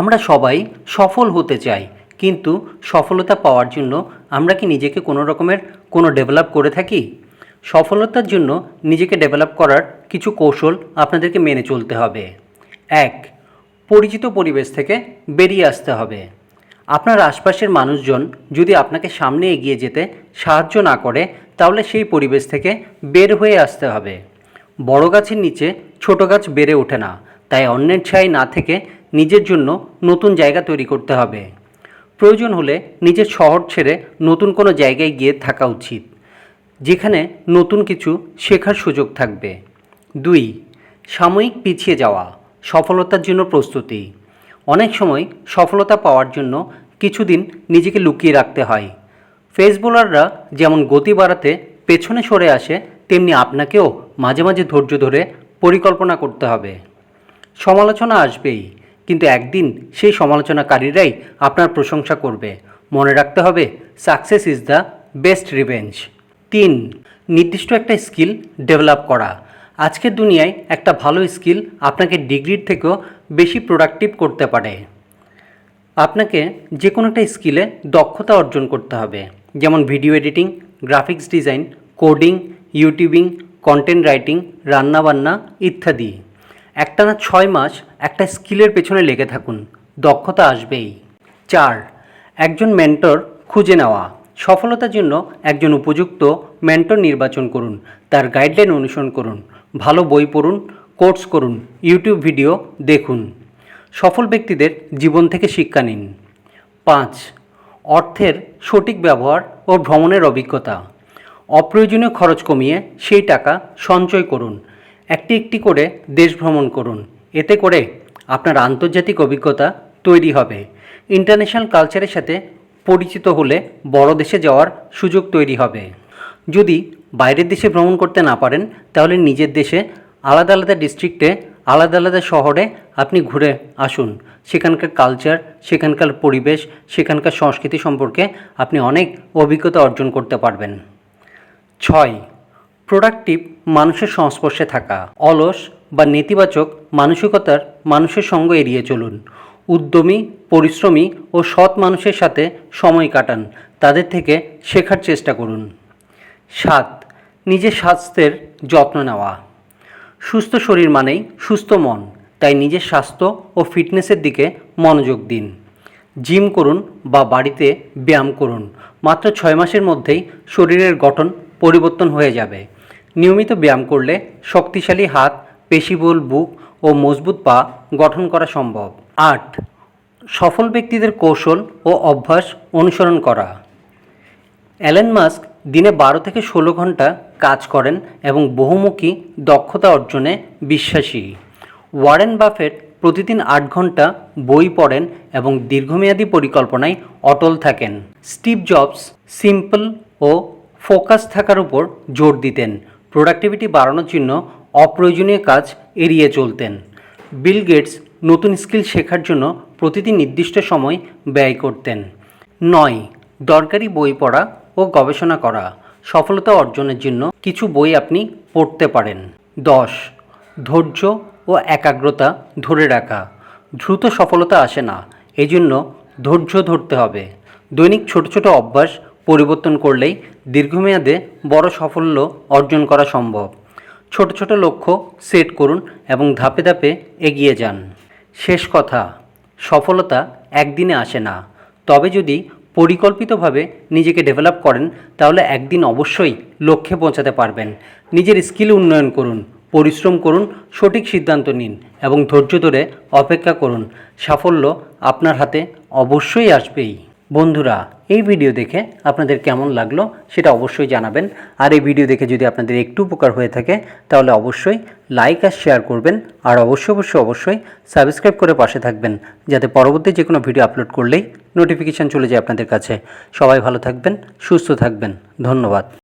আমরা সবাই সফল হতে চাই, কিন্তু সফলতা পাওয়ার জন্য আমরা কি নিজেকে কোনো রকমের কোনো ডেভেলপ করে থাকি? সফলতার জন্য নিজেকে ডেভেলপ করার কিছু কৌশল আপনাদেরকে মেনে চলতে হবে। এক, পরিচিত পরিবেশ থেকে বেরিয়ে আসতে হবে। আপনার আশপাশের মানুষজন যদি আপনাকে সামনে এগিয়ে যেতে সাহায্য না করে, তাহলে সেই পরিবেশ থেকে বের হয়ে আসতে হবে। বড় গাছের নিচে ছোট গাছ বেড়ে ওঠে না, তাই অন্যের ছায় না থেকে নিজের জন্য নতুন জায়গা তৈরি করতে হবে। প্রয়োজন হলে নিজের শহর ছেড়ে নতুন কোনো জায়গায় গিয়ে থাকা উচিত, যেখানে নতুন কিছু শেখার সুযোগ থাকবে। দুই, সাময়িক পিছিয়ে যাওয়া, সফলতার জন্য প্রস্তুতি। অনেক সময় সফলতা পাওয়ার জন্য কিছুদিন নিজেকে লুকিয়ে রাখতে হয়। ফেস বোলাররা যেমন গতি বাড়াতে পেছনে সরে আসে, তেমনি আপনাকেও মাঝে মাঝে ধৈর্য ধরে পরিকল্পনা করতে হবে। সমালোচনা আসবেই কিন্তু একদিন সেই সমালোচনাকারীরাই আপনার প্রশংসা করবে। মনে রাখতে হবে success is the best revenge তিন, নির্দিষ্ট একটা স্কিল ডেভেলপ করা। আজকের দুনিয়ায় একটা ভালো স্কিল আপনাকে ডিগ্রির থেকেও বেশি প্রোডাক্টিভ করতে পারে। আপনাকে যে কোনো একটা স্কিলে দক্ষতা অর্জন করতে হবে। যেমন video editing graphics design coding youtubing content writing রান্নাবান্না ইত্যাদি। একটানা ছয় মাস একটা স্কিলের পেছনে লেগে থাকুন। দক্ষতা আসবেই। চার, একজন মেন্টর খুঁজে নেওয়া। সফলতার জন্য একজন উপযুক্ত মেন্টর নির্বাচন করুন। তার গাইডলাইন অনুসরণ করুন। ভালো বই পড়ুন কোর্স করুন ইউটিউব ভিডিও দেখুন। সফল ব্যক্তিদের জীবন থেকে শিক্ষা নিন। পাঁচ, অর্থের সঠিক ব্যবহার ও ভ্রমণের অভিজ্ঞতা। অপ্রয়োজনীয় খরচ কমিয়ে সেই টাকা সঞ্চয় করুন। একটি একটি করে দেশ ভ্রমণ করুন। এতে করে আপনার আন্তর্জাতিক অভিজ্ঞতা তৈরি হবে। ইন্টারন্যাশনাল কালচারের সাথে পরিচিত হলে বড় দেশে যাওয়ার সুযোগ তৈরি হবে। যদি বাইরের দেশে ভ্রমণ করতে না পারেন, তাহলে নিজের দেশে আলাদা আলাদা ডিস্ট্রিক্টে, আলাদা আলাদা শহরে আপনি ঘুরে আসুন। সেখানকার কালচার, সেখানকার পরিবেশ, সেখানকার সংস্কৃতি সম্পর্কে আপনি অনেক অভিজ্ঞতা অর্জন করতে পারবেন। ছয় প্রোডাক্টিভ মানুষের সংস্পর্শে থাকা, অলস বা নেতিবাচক মানসিকতার মানুষের সঙ্গ এড়িয়ে চলুন। উদ্যমী, পরিশ্রমী ও সৎ মানুষের সাথে সময় কাটান, তাদের থেকে শেখার চেষ্টা করুন। সাত, নিজের স্বাস্থ্যের যত্ন নেওয়া। সুস্থ শরীর মানেই সুস্থ মন, তাই নিজের স্বাস্থ্য ও ফিটনেসের দিকে মনোযোগ দিন। জিম করুন বা বাড়িতে ব্যায়াম করুন, মাত্র ছয় মাসের মধ্যেই শরীরের গঠন পরিবর্তন হয়ে যাবে। নিয়মিত ব্যায়াম করলে শক্তিশালী হাত, পেশিবল বুক ও মজবুত পা গঠন করা সম্ভব। আট, সফল ব্যক্তিদের কৌশল ও অভ্যাস অনুসরণ করা। অ্যালেন মাস্ক দিনে বারো থেকে ষোলো ঘণ্টা কাজ করেন এবং বহুমুখী দক্ষতা অর্জনে বিশ্বাসী। ওয়ারেন বাফেট প্রতিদিন আট ঘণ্টা বই পড়েন এবং দীর্ঘমেয়াদী পরিকল্পনায় অটল থাকেন। স্টিভ জবস, সিম্পল ও ফোকাস থাকার উপর জোর দিতেন। প্রোডাক্টিভিটি বাড়ানোর জন্য অপ্রয়োজনীয় কাজ এড়িয়ে চলতেন। বিল গেটস নতুন স্কিল শেখার জন্য প্রতিদিন নির্দিষ্ট সময় ব্যয় করতেন। নয়, দরকারি বই পড়া ও গবেষণা করা। সফলতা অর্জনের জন্য কিছু বই আপনি পড়তে পারেন। দশ, ধৈর্য ও একাগ্রতা ধরে রাখা। দ্রুত সফলতা আসে না, এজন্য ধৈর্য ধরতে হবে। দৈনিক ছোট ছোট অভ্যাস পরিবর্তন করলেই দীর্ঘমেয়াদে বড় সাফল্য অর্জন করা সম্ভব। ছোট ছোট লক্ষ্য সেট করুন এবং ধাপে ধাপে এগিয়ে যান। শেষ কথা, সফলতা একদিনে আসে না। তবে যদি পরিকল্পিতভাবে নিজেকে ডেভেলপ করেন, তাহলে একদিন অবশ্যই লক্ষ্যে পৌঁছাতে পারবেন। নিজের স্কিল উন্নয়ন করুন, পরিশ্রম করুন, সঠিক সিদ্ধান্ত নিন এবং ধৈর্য ধরে অপেক্ষা করুন। সাফল্য আপনার হাতে অবশ্যই আসবেই। বন্ধুরা, এই ভিডিও দেখে আপনাদের কেমন লাগল সেটা অবশ্যই জানাবেন। আর এই ভিডিও দেখে যদি আপনাদের একটু উপকার হয়ে থাকে, তাহলে অবশ্যই লাইক আর শেয়ার করবেন। আর অবশ্যই অবশ্যই অবশ্যই সাবস্ক্রাইব করে পাশে থাকবেন, যাতে পরবর্তী যে কোনো ভিডিও আপলোড করলেই নোটিফিকেশান চলে যায় আপনাদের কাছে। সবাই ভালো থাকবেন, সুস্থ থাকবেন। ধন্যবাদ।